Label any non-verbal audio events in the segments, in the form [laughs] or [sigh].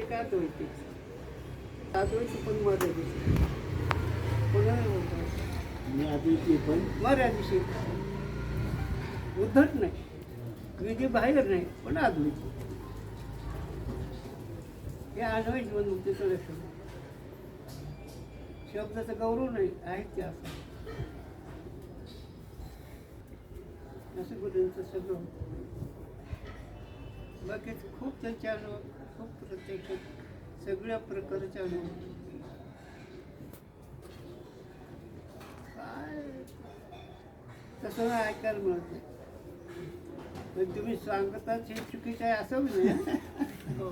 ते काय होते आदवायची पण मर्यादिशी कोणाला बोलतात मी आधी ती पण. मर्यादिशी उद्धट नाही. विधी बाहेर नाही पण आदवायची हे आडवायची पण मुक्तीचं लक्षण शब्दाचा गौरव नाही आहे ते असं. असं गुरूंचं सगळं. बाकीचं खूप त्यांचे अनुभव खूप प्रत्यक्ष सगळ्या प्रकारचे अनुभव. काय? तसं नाही ऐकायला मिळत नाही. पण तुम्ही सांगताच हे चुकीचं आहे असं नाही हो.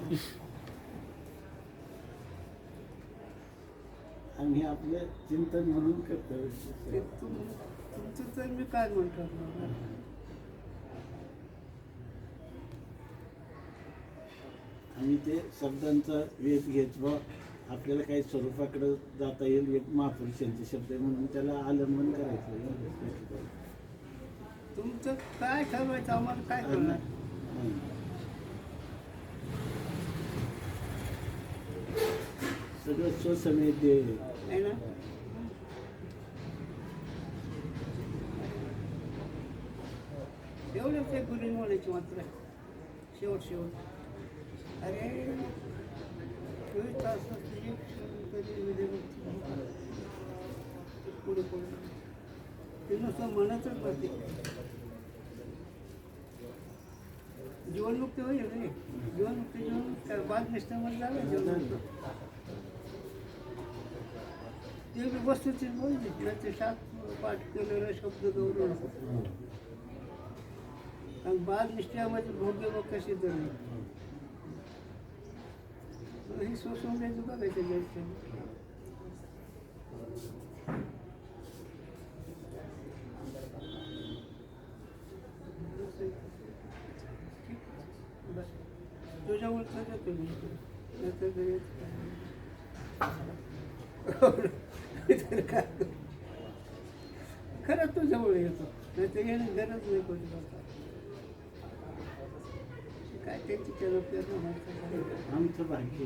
आम्ही आपलं चिंतन म्हणून ते करतो तुम तुमचं तर मी काय म्हणतो? आम्ही ते शब्दांचा वेध घेत व आपल्याला काही स्वरूपाकडे जाता येईल एक महापुरुषांचे शब्द आहे म्हणून त्याला आलंबन करायचं तुमचं काय ठरवायचं? आम्हाला काय करणार सगळं स्वसमय ते आहे ना? एवढंच एक गुन्हे म्हणायची मात्र. शेवट शेवट अरे चोवीस तास तुझी कधी विधिमुक्ती पुढे म्हणजे पुढे. ते नुसतं म्हणतच नसते जीवनमुक्त होईल रे. जीवनमुक्ती जीवन बाद निष्ठामध्ये झालं जीवनमुक्ती. ते बी वस्तूचीच शास्त्र पाठ केलेलं शब्द गौरव. आणि बाद निष्ठामध्ये भोग्य मग कशी धरली ही सोसून द्यायचं बघायचं जायचं तुझ्यामुळे तर तुम्ही नाहीतर घरी येत नाही. काय खरंच तू जवळ येतो नाही तर येणं गरज नाही कोणी काय त्यांची चलत आमचं भाग्य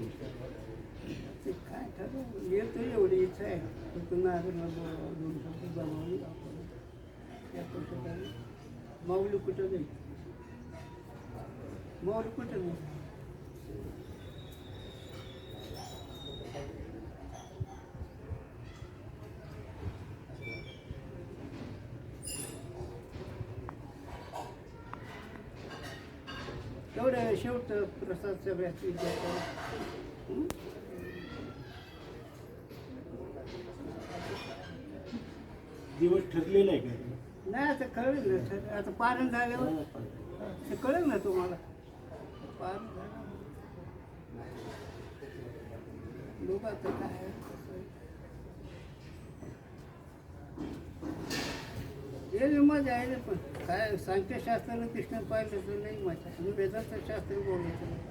ते काय ठरव? येतो एवढी इच्छा आहे. फक्त नागरिक दोन शब्द बनवून या पुस्तकाने माऊली कुठं नाही माऊली कुठं नाही शेवट प्रसाद सगळ्यात विद्यार्थ्याला हं? दिवस ठरलेला आहे का? नाही आता कळेल ना सर आता पारण झाल्यावर. ते कळेल ना तुम्हाला. पारण झालं लोक आता काय आहे, कसं आहे. हे मजा आहे पण काय सांख्यशास्त्राला कृष्ण पाहिलं तर नाही मजा. आणि वेदांत शास्त्र बोलायचं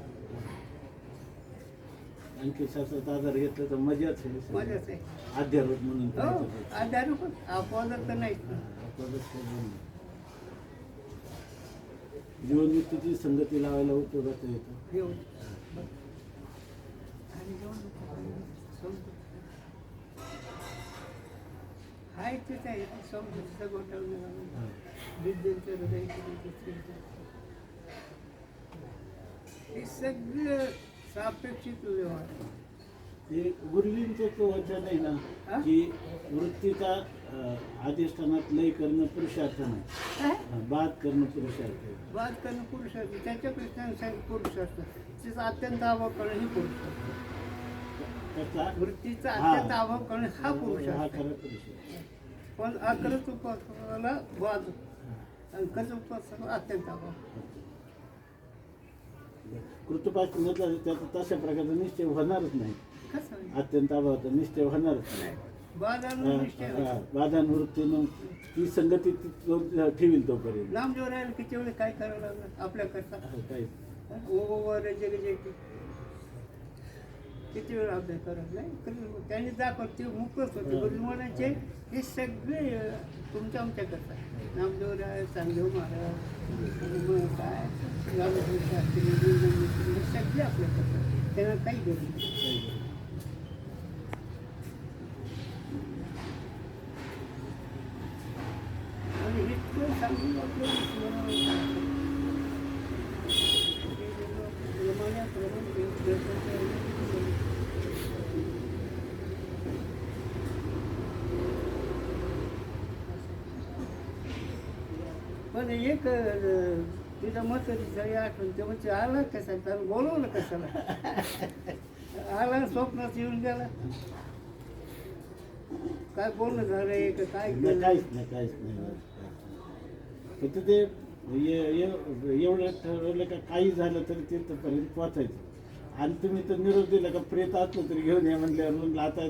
आणखी शास्त्रात आधार घेतला तर मजाच आहे. मजाच आहे. अध्यारोप म्हणून हो करायचं. आधार पण अपवादात तर नाही. जीवनयुक्तीची संगती लावायला उपयोगात येतो. आणि जाऊन हाय तेच आहे समजुतीचा गोठवणे विद्यांचं हृदय हे सगळं सापेक्षित व्यवहार आहे. ते गुरुजींचं तो वचन आहे? ना की वृत्तीचा अं, अधिष्ठानात लय करणं पुरुषार्थ नाही बाद करणं पुरुषार्थ आहे. वाद करणं पुरुषार्थ त्याच्या कृष्णाने पुरुषार्थ तिचा अत्यंत अभाव करणं ही पुरुषार्थ त्याचा वृत्तीचा. अत्यंत अभाव करणं हा हा पुरुषार्थ खरा पुरुषार्थ पण अकरच उपासनाला वाद आणि कर्ज उपासनाला अत्यंत अभाव. कृतपात म्हटलं त्याचा तशा प्रकारचा निश्चय होणारच नाही. कसं आहे? अत्यंत अभावाचा निश्चय होणारच नाही. आणि निश्चय हा, बाधानुवृत्तीनं ती संगती ती तो ठेवील तोपर्यंत. नाम जो राहील काय करावं लागलं आपल्या करता हा, काही ओ रजे रजे किती वेळ अभ्यास करत नाही? कधी त्यांनी दाखवत ते मुकत होते. गुरु म्हणायचे हे सगळे तुमच्या आमच्या करता नामदेव राय चांगदेव महाराज काय? हे सगळे आपल्या करतात. त्यांना काही गरज नाही. आणि इतकं सांगून आपलं पण एक तुझ्या म्हातारीचा आठवण. ते म्हणजे आला कसा त्याला बोलवलं कशाला [laughs] आला स्वप्नात येऊन गेला. काय बोलणं झालंय का काय नाही? काहीच नाही काहीच नाही. फक्त ते एवढं ठरवलं का काही झालं तरी तिथपर्यंत पोचायचं आणि तुम्ही तर निरोप दिला का प्रेत असलं तरी घेऊन या म्हणल्यावर म्हणलं आता [laughs]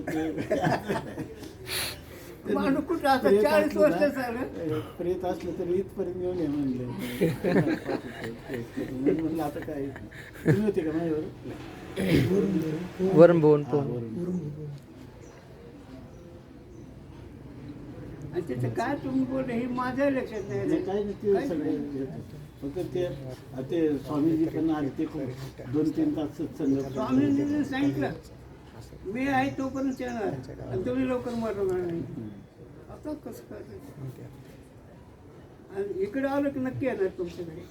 माणूस कुठं आता प्रेत 40 असलं वर्ष ना, झालं. प्रेत असलं तरी इथपर्यंत येऊन या म्हणलं म्हणलं आता काय तुम्ही होते का माझ्यावर वरून भुवन हा, पोहून वरून. आणि त्याचं काय तुम्ही बोलले हे माझ्या लक्षात नाही आलं. काही नाही ते सगळे. येतात. फक्त ते ते स्वामीजी पण आले ते खूप दोन तीन तास सत्संग स्वामींनी सांगितलं मी आहे तोपर्यंत येणार. आणि तुम्ही लवकर मरणार नाही. आता कसं काय आणि इकडे आलं की नक्की येणार तुमच्याकडे.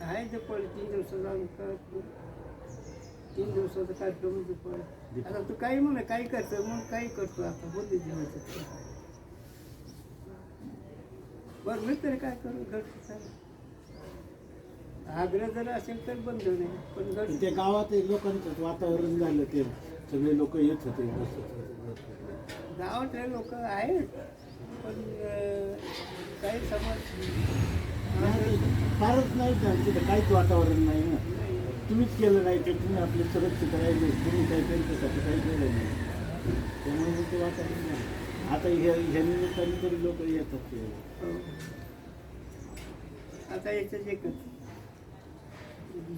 आहे ते पळ तीन दिवसाचा आम्ही काय तीन दिवसाचा कार्यक्रम आहे म्हणजे पळ. आता तू काही म्हणा काही करतो मग काही करतो आता. बुद्धी जेवायचं बरं मी तरी काय करू? घरचं आग्रह जर असेल तर बंद नाही पण घरचं त्या गावात लोकांचं वातावरण झालं ते सगळे लोक येत होते. गावातले लोक आहेत पण काही समज फारच नाही ना तिथं काहीच वातावरण नाही ना. तुम्हीच केलं नाही ते तुम्ही आपले सुरक्षित राहिले तुम्ही काही त्यांच्यासाठी काही केलं नाही त्यामुळे ते वातावरण नाही आता ह्या ह्या निमित्ताने तरी लोक येतात ते. आता याच्यात एकच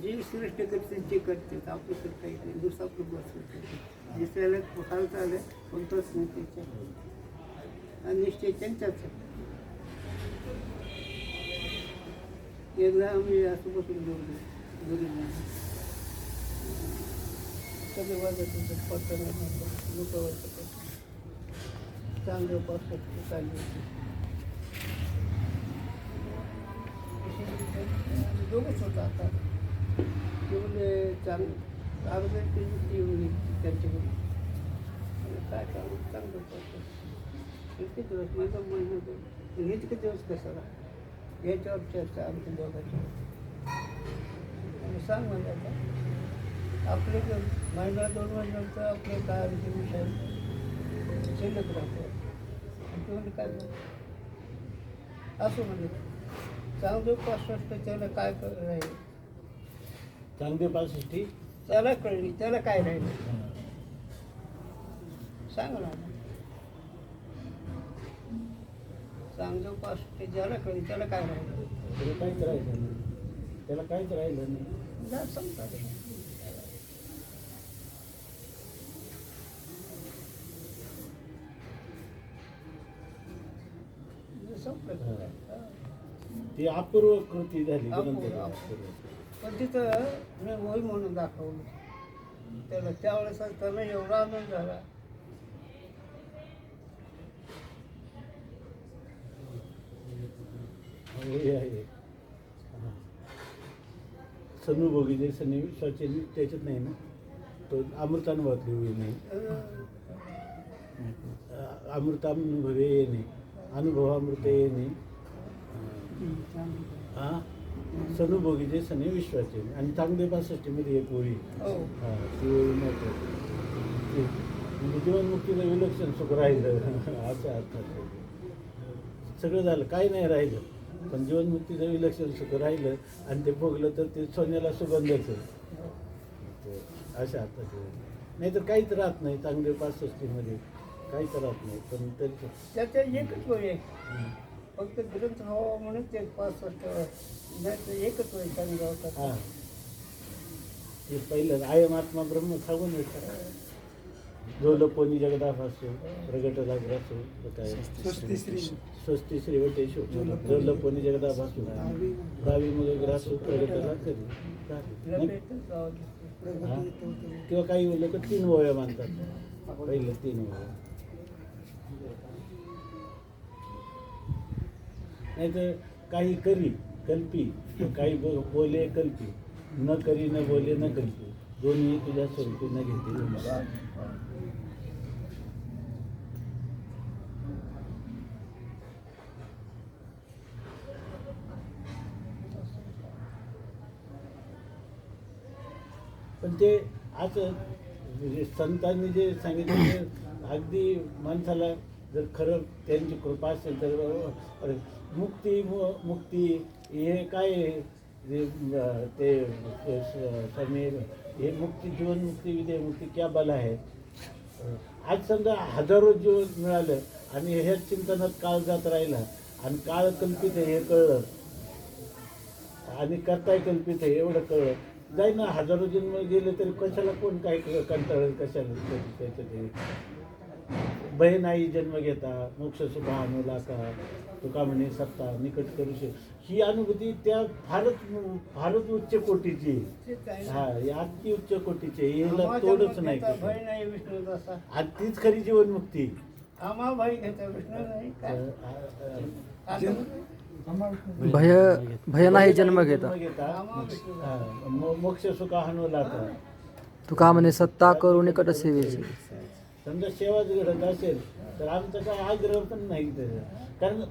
जे श्रेष्ठ करते जे करते आपलं तर काही नाही. दुसरा आपलं बसवत दुसऱ्याला हालत आलं कोणतंच नाही त्याच्या आणि निश्चय त्यांच्याच एकदा आम्ही असं बसून बोललो घरी सगळे वाजत होते पटकन लोक वाजत चांगलं पासपोर्ट चालली होती दोघंच होतं आता. येऊन चांगलं अगोदर ती ती होती त्यांच्याकडे काय काम चांगलं पडतं इतके दिवस माझा म्हणणं होतं हे इतके दिवस कशाला याच्यावर चर्चा आमच्या दोघांच्या सांग म्हणजे आता आपले महिना दोन महिन्यानंतर आपले काय आमचे विषय? शिल्लक राहतो तुम्ही काय असं म्हणजे चांगलं पासष्ट त्याला काय कर- राहील? चांगले पासष्टी त्याला कळली त्याला काय राहील सांग ना चांगलं पासष्ट ज्याला कळली त्याला काय राहील त्याला काहीच राहिलं नाही त्याला काहीच राहिलं नाही जा सांगतात संपलं का काय? हा. ती अपूर्व कृती झाली. अपूर्व. पण तिथं मी होय म्हणून दाखवलं. त्याला त्यावेळेस त्याला एवढा आनंद झाला. हे आहे. सनुभोगी जे सनी विश्वाचे त्याच्यात नाही ना? तो अमृतानुभवातली होई नाही. अमृतानुभवे येणे अनुभवामृत येणे हा? सनुभोगी जे सनी विश्वाचे आणि चांगले पासष्टीमध्ये एक ओळी हो. हा ती ओळी महत्वाची म्हणजे जीवनमुक्तीला विलक्षण सुख राहिलं. [laughs] असं अर्थात सगळं झालं. काही नाही राहिलं. पण जीवनमुक्तीचं विलक्षण सुख राहिलं. आणि ते भोगलं तर ते सोन्याला सुगंधाचं अशा अर्थात नाहीतर काहीच राहत नाही चांगले पासष्टीमध्ये काहीच राहत नाही. पण तरी त्याच्या एकच फक्त ग्रंथ हवा म्हणून ते पाच वर्ष नाही तर एकच वय चांगलं हा. होतं ते पहिलं आयम आत्मा ब्रह्म सांगून येतात जो लपोनी जगदाफ असो प्रगट लागला असो काय? स्वस्ती श्री. वटेशो जो लपोनी जगदाफ असो दावी मग. ग्रासो प्रगट कधी. हा? किंवा काही लोक तीन ओव्या मानतात. पहिले तीन ओव्या नाही तर काही करी कल्पी काही बोले कल्पी. न करी न बोले न कल्पी. दोन्ही तुझ्या स्वरूपी न मला. पण ते आज म्हणजे संतांनी जे सांगितलं ते अगदी माणसाला जर खरं त्यांची कृपा असेल तर अरे मुक्ती मु- मुक्ती हे काय ते समीर स्वामी हे मुक्ती जीवन मुक्ती विजय मुक्ती क्या बल आहे? आज समजा हजारो जीवन मिळालं आणि ह्याच चिंतनात काळ जात राहिला आणि काळ कल्पित आहे हे कळलं. आणि करताय कल्पित आहे एवढं कळलं. जाई ना हजारो जन्म गेले तरी कशाला कोण काय कंटाळेल कशाला? त्याचं- बहीण आई जन्म घेता मोक्ष सुखा अनुला का तुका म्हणे सत्ता निकट करू शक. ही अनुभूती त्या फारच फारच उच्च कोटीची. हा ही अति उच्च कोटीची. आम्हा तोडच जन्म नाही. भय नाही आणि तीच खरी जीवनमुक्ती. आम्हा भय घेता विष्णू नाही भय भय नाही जन्म घेता. मोक्ष सुखा हनुला का तुका म्हणे सत्ता करू निकट सेवेची. समजा सेवाच घडत असेल तर आमचं काय आग्रह पण नाही त्याचा कारण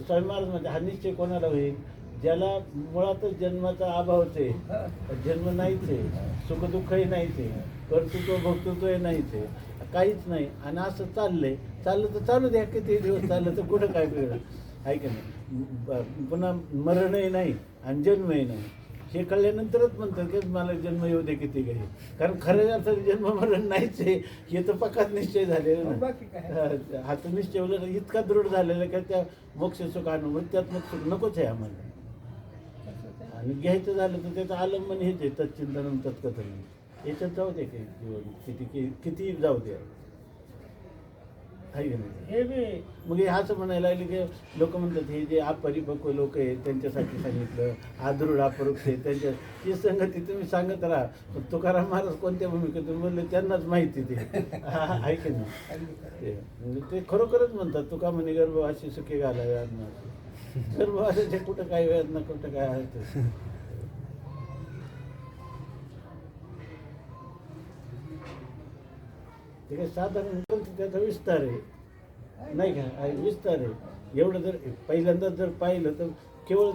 स्वामी महाराज हा निश्चय कोणाला होईल? ज्याला मुळातच जन्माचा अभावच आहे जन्म नाहीच आहे सुखदुःखही नाहीच आहे कर्तृत्व भक्तृत्वही नाहीच आहे काहीच नाही. आणि असं चाललंय. चाललं तर चालू द्या किती दिवस चाललं तर कुठं काय वेगळं आहे नाही? ब- पुन्हा मरणही नाही आणि जन्मही नाही. हे कळल्यानंतरच म्हणतात की मला जन्म येऊ दे किती काही कारण खऱ्या अर्थाने जन्म मरण नाहीच आहे. हे तर पक्काच निश्चय झालेला ना? हा, तर निश्चय इतका दृढ झालेला का त्या मोक्ष सुख अनुभव त्यात सुख नकोच आहे आम्हाला. आणि घ्यायचं झालं तर त्याचं आलंबन हेच आहे तत्चिंतन तत्कथन. याच्यात जाऊ दे काही किती किती जाऊ नाही हे बी मग हे असं म्हणायला लागले की लोक म्हणतात हे जे अपरिपक्व लोक आहेत त्यांच्यासाठी सांगितलं आदृढ अपरोक्ष आहे त्यांच्या ही संगती तुम्ही सांगत राहा. पण तुकाराम महाराज कोणत्या भूमिकेतून बोलले त्यांनाच माहिती ते. हा, आहे की नाही? ते म्हणजे ते खरोखरच म्हणतात तुका म्हणे गर्भवासी सुखी घालाव्या अन्नाचे गर्भवासाचे कुठं काय वेळात ना कुठं काय असतं ते. ते काय साधारण त्याचा विस्तार आहे. नाही का? विस्तार आहे. एवढं जर पहिल्यांदा जर पाहिलं तर केवळ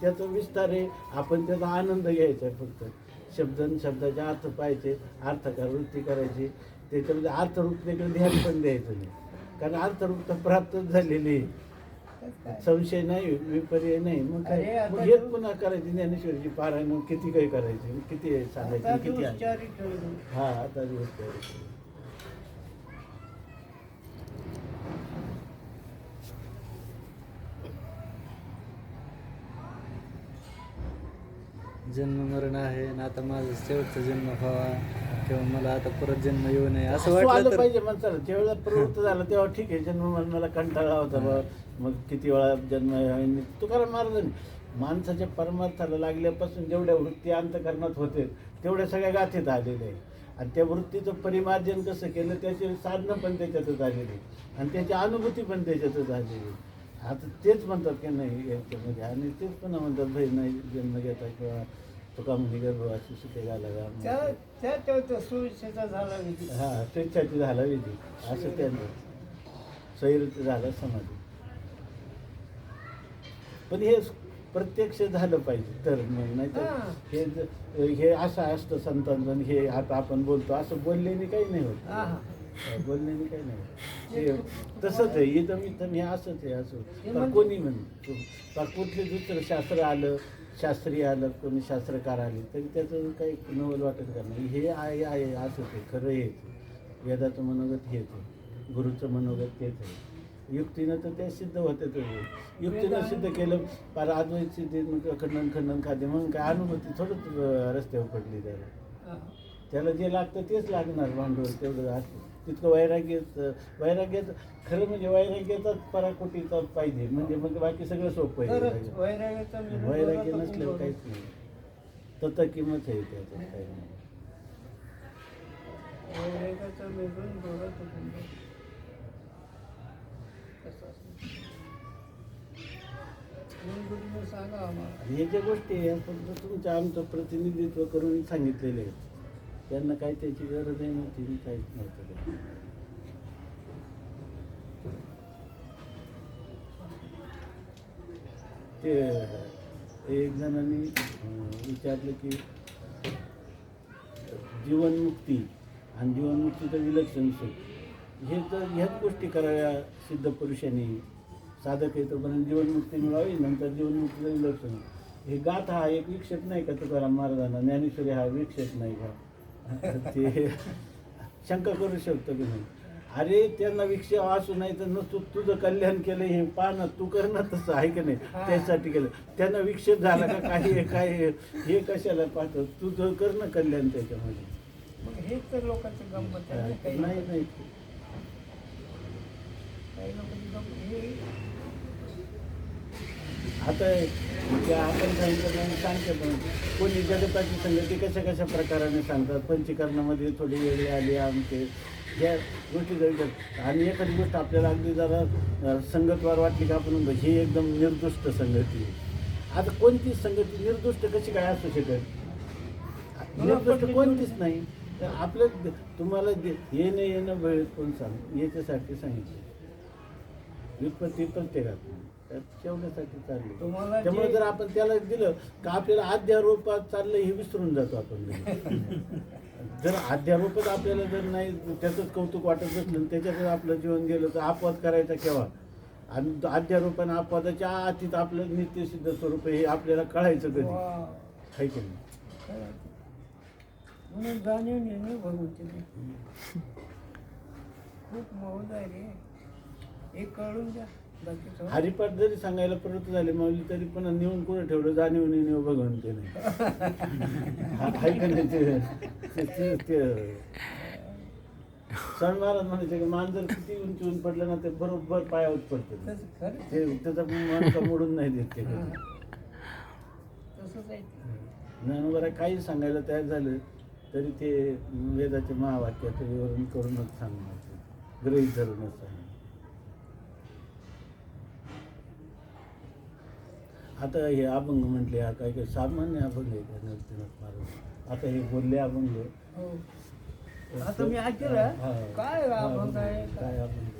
त्याचा विस्तार आहे. आपण त्याचा आनंद घ्यायचा आहे फक्त. शब्द आणि शब्दाचे अर्थ पाहायचे अर्थकार वृत्ती करायची. त्याच्यामध्ये अर्थरूपतेकडे ध्यान पण द्यायचं नाही. कारण अर्थरूपता प्राप्तच झालेली आहे. संशय नाही विपर्य नाही. मग काय? आता मग हेच तू- पुन्हा करायची ज्ञानेश्वरीची पारायण किती काही करायची? किती सांगायची? किती. हा आता दिवस जन्म मरण आहे आणि आता माझा शेवटचा जन्म व्हावा किंवा मला आता परत जन्म येऊ नये असं असं आलं वाटलं तर पाहिजे माणसाला. ज्यावेळेला प्रवृत्त झालं तेव्हा ठीक आहे जन्म मरणाला कंटाळा होता बा मग किती वेळा जन्म आहे. तुकाराम महाराज माणसाच्या परमार्थाला लागल्यापासून जेवढ्या वृत्ती अंतकरणात होते तेवढ्या सगळ्या गाथेत आलेल्या आहे आणि त्या वृत्तीचं परिमार्जन कसं केलं त्याचे साधनं पण त्याच्यातच आलेली आणि त्याची अनुभूती पण त्याच्यातच आलेली आहे. आता तेच म्हणतात की नाही याच्यामध्ये आणि तेच पुन्हा म्हणतात भाई नाही जन्म घेता किंवा तुका म्हणजे गर्भवासी सुखे त्या घालावा त्या झाला विधी. हा स्वेच्छाची झाला विधी. असं त्यांचं. सैरच झालं समाधी. पण हे प्रत्यक्ष झालं पाहिजे तर मग नाही तर हा. हे असं असतं आणि हे आता आपण बोलतो. असं बोलल्याने काही नाही होत. बोलण्याने काही नाही. हे तसंच आहे इथं हे असंच आहे असं पण म्हणजे- कोणी म्हण तर कुठले दुसरं शास्त्र आलं शास्त्री आलं कोणी शास्त्रकार आले तरी त्याचं काही नवल वाटत का नाही हे आहे आहे असंच आहे खरं हेच. वेदाचं मनोगत हेच आहे. गुरुचं मनोगत तेच आहे. युक्तीनं तर ते सिद्ध होतं युक्तीनं सिद्ध केलं पार अद्वैत सिद्धी खंडन खंडन खाते. म्हणून काय अनुभूती थोडंच रस्त्यावर पडली त्याला. त्याला जे लागतं तेच लागणार भांडवल तेवढं असतं तितकं वैराग्यच वैराग्यात खरं म्हणजे वैराग्याचाच पराकोटीचा पाहिजे. म्हणजे मग बाकी सगळं सोपं आहे. वैराग्य नसल्यावर काहीच नाही. तत किंमत आहे त्याचं काही नाही. या ज्या गोष्टी आहे फक्त तुमच्या आमचं प्रतिनिधित्व करून सांगितलेले आहेत. त्यांना काही त्याची गरज नव्हती मी काहीच नव्हतं ते एक जणांनी विचारलं की जीवनमुक्ती आणि जीवनमुक्तीचं विलक्षण सुख हे तर ह्याच गोष्टी कराव्या सिद्ध पुरुषांनी साधक येतो पण जीवनमुक्ती मिळावी नंतर जीवनमुक्तीचं विलक्षण. हे गाथ हा एक विक्षेप नाही का तुकाराम महाराजांना? ज्ञानेश्वरी हा विक्षेप नाही का? ते शंका करू शकतो की नाही. अरे त्यांना विक्षेप असू नाही तर न तू तुझं कल्याण केलं हे पहा ना तू कर ना तसं आहे की नाही? त्यासाठी केलं. त्यांना विक्षेप झाला का काही काय हे कशाला पाहतो? तुझं कर ना कल्याण त्याच्यामध्ये. हेच तर लोकांचं गंमत आहे नाही नाही. काही लोकांची गंमत हे आता ते म्हणजे आपण सांगितलं सांगते पण. कोणी जगताची संगती कशा कशा प्रकाराने सांगतात? पंचीकरणामध्ये थोडी वेगळी आली आमचे. या गोष्टी घडतात आणि एखादी गोष्ट आपल्याला अगदी जरा संगतवार वाटली का आपण म्हणतो, ही एकदम निर्दुष्ट संगती. आहे. आता कोणतीच संगती निर्दुष्ट कशी काय असू शकत? निर्दुष्ट कोणतीच नाही. तर आपलं तुम्हाला येणं येणं वेळ कोण सांग याच्यासाठी सांगितलं. व्युत्पत्ती प्रत्येकात त्यात ठेवण्यासाठी चालली. तुम्हाला त्यामुळे जर आपण त्याला दिलं का आपल्याला अध्यारोपात चाललं हे विसरून जातो आपण. [laughs] जर अध्यारोपच आपल्याला जर नाही त्याचंच कौतुक वाटत असलं आणि त्याच्यातच आपलं जीवन गेलं तर अपवाद करायचा केव्हा? आणि अध्यारोप आणि अपवादाच्या आतीत आपलं नित्यसिद्ध स्वरूप हे आपल्याला कळायचं कधी? आहे की नाही. म्हणून जाणीव खूप मौज आहे रे. हे कळून द्या हरिपाठ जरी सांगायला परत झाले माऊली तरी पण नेऊन कुठं ठेवलं जाणीव नेऊ नाही नाही ते ते सण महाराज म्हणायचे की मांजर किती उंची ऊन पडलं ना ते बरोबर पायावर पडतं ते त्याचा माणसा मोडून नाही देत ते हा. कधी. तसंच आहे ते. ज्ञानोबा काही सांगायला तयार झालं तरी ते वेदाचे महावाक्याचं विवरण करूनच सांगणार ते. गृहीत धरूनच सांगणार आता हे अभंग म्हटले हा काय काय सामान्य अभंग आहे नरसिंहनाथ महाराज आता हे बोलले अभंग. हो. आता मी ऐकलं. काय अभंग आहे? काय अभंग?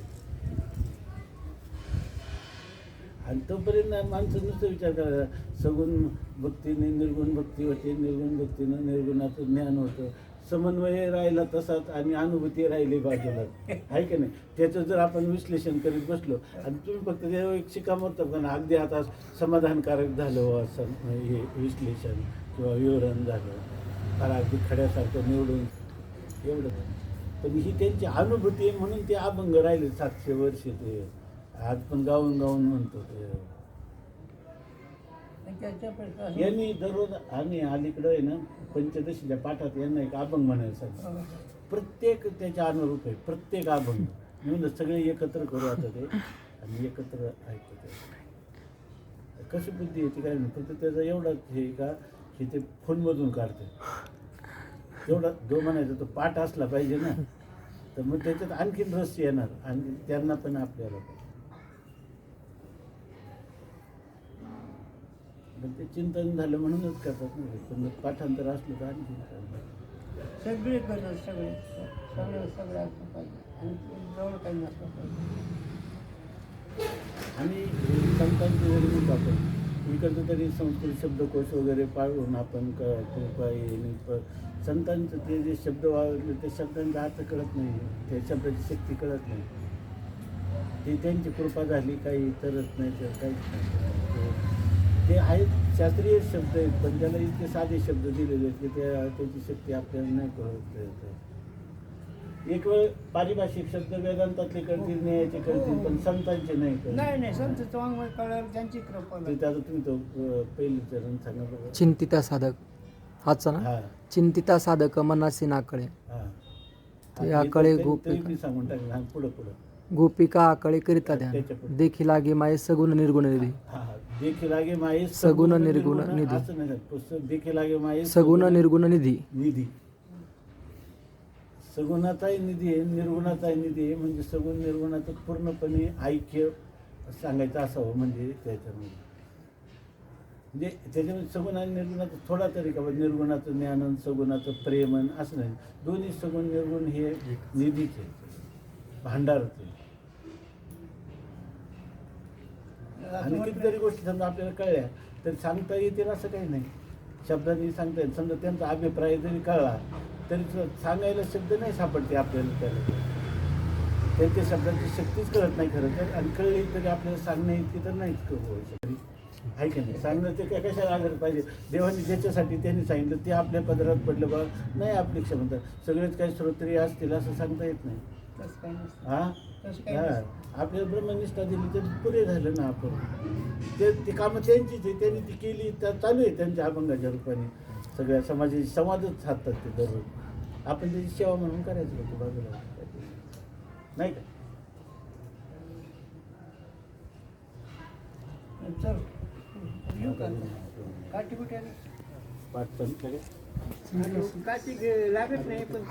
आणि तोपर्यंत माणसं नुसतं विचार करायचा. सगुण भक्तीने निर्गुण भक्ती होते निर्गुण भक्तीनं निर्गुणाचं ज्ञान होतं. समन्वय राहिला तसाच आणि अनुभूती राहिली बाजूला. [laughs] आहे की नाही? त्याचं जर आपण विश्लेषण करीत बसलो आणि तुम्ही फक्त ते एक शिकामोर्तब करा. अगदी आता समाधानकारक झालं बुवा असं हे विश्लेषण किंवा विवरण झालं. फार अगदी खड्यासारखं निवडून एवढं. पण ही त्यांची अनुभूती आहे म्हणून ते अभंग राहिले सातशे वर्ष ते. आज पण गाऊन गाऊन म्हणतो ते. यांनी दररोज आम्ही अलीकडं आहे ना पंचदशीच्या पाठात यांना एक अभंग हो. प्रत्येक त्याच्या अनुरूप आहे प्रत्येक अभंग. मी म्हणलं सगळे एकत्र करू आता ते. आणि एकत्र ऐकू ते. कशी बुद्धी येते काय नाही फक्त त्याचा एवढाच हे का की ते फोनमधून काढते. एवढा जो म्हणायचा तो पाठ असला पाहिजे ना तर मग त्याच्यात आणखीन रस येणार. आणि त्यांना पण आपल्याला पण ते चिंतन झालं म्हणूनच करतात ना. पण पाठांतर असलं तर चांगलं. सगळे करतात सगळे. सगळे सगळे असलं पाहिजे. आणि जवळ काही नसलं पाहिजे. आणि संतांची आपण इकडचं तरी संस्कृत शब्दकोश वगैरे पाळून आपण संतांचं ते जे शब्द वावरले ते शब्दांचा अर्थ कळत नाही. त्या शब्दाची शक्ती कळत नाही. ती त्यांची कृपा झाली काही तरच नाही तर काहीच नाही. ते- ते आहेत शास्त्रीय शब्द आहेत पण त्याला इतके साधे शब्द दिलेले आहेत की त्या त्याची शक्ती आपल्याला नाही कळत एक वेळ पारिभाषिक शब्द वेदांतातले करतील न्यायाचे करतील पण संतांचे नाही नाही नाही संत त्यांची कृपा तुम्ही तो पहिलं चरण सांगा चिंतिता साधक. हाचा ना? हा. चिंतिता साधक मनासी नाकळे. हा. ते हा, आकळे ते- गोप- तरी मी सांगून टाकलं. हा पुढं पुढं. गोपिका आकळे करिता ध्यान. त्याच्या पुढे. देखी लागे माये सगुण निर्गुण निधी. हा हा देखी लागे माये सगुण निर्गुण निधी. असं नाही. पुस्तक देखी लागे माये सगुण निर्गुण निधी. निधी. सगुणाचाही निधी आहे निर्गुणाचाही निधी आहे म्हणजे सगुण निर्गुणाचं पूर्णपणे ऐक्य सांगायचं असावं म्हणजे त्याच्यामध्ये. म्हणजे त्याच्यामध्ये सगुण आणि निर्गुणाचं थोडा तरी का निर्गुणाचं ज्ञान सगुणाचं प्रेमन असं नाही. दोन्ही सगुण निर्गुण हे निधीच. आहे भांडारच आहे आणि कितीतरी गोष्टी समजा आपल्याला कळल्या तर सांगता येतील असं काही नाही. शब्दांनी सांगता येईल. समजा त्यांचा अभिप्राय जरी कळला तरी सांगायला शब्द नाही सापडते आपल्याला त्याला. त्यांच्या शब्दांची शक्तीच कळत नाही खरं तर आणि कळली तरी आपल्याला सांगण्या इतकी तर नाहीच होऊ शकत. आहे की नाही? सांगणं ते काय कशाला आग्रह पाहिजे? देवाने ज्याच्यासाठी त्यांनी सांगितलं ते आपल्या पदरात पडलं बा नाही आपली क्षमता. सगळेच काही श्रोत्रिय असतील असं सांगता येत नाही. हा? हा. आपल्याला ब्रह्मनिष्ठा दिली तर पुरे झालं ना आपण. ते ती कामं त्यांचीच आहे त्यांनी ती केली तर चालू आहे त्यांच्या अभंगाच्या रूपाने. सगळ्या समाजाची संवादच साधतात ते दररोज आपण त्याची सेवा म्हणून करायचं होतं बाजूला नाही का? चल. येऊ का? काठी काठी घे- लागत नाही पण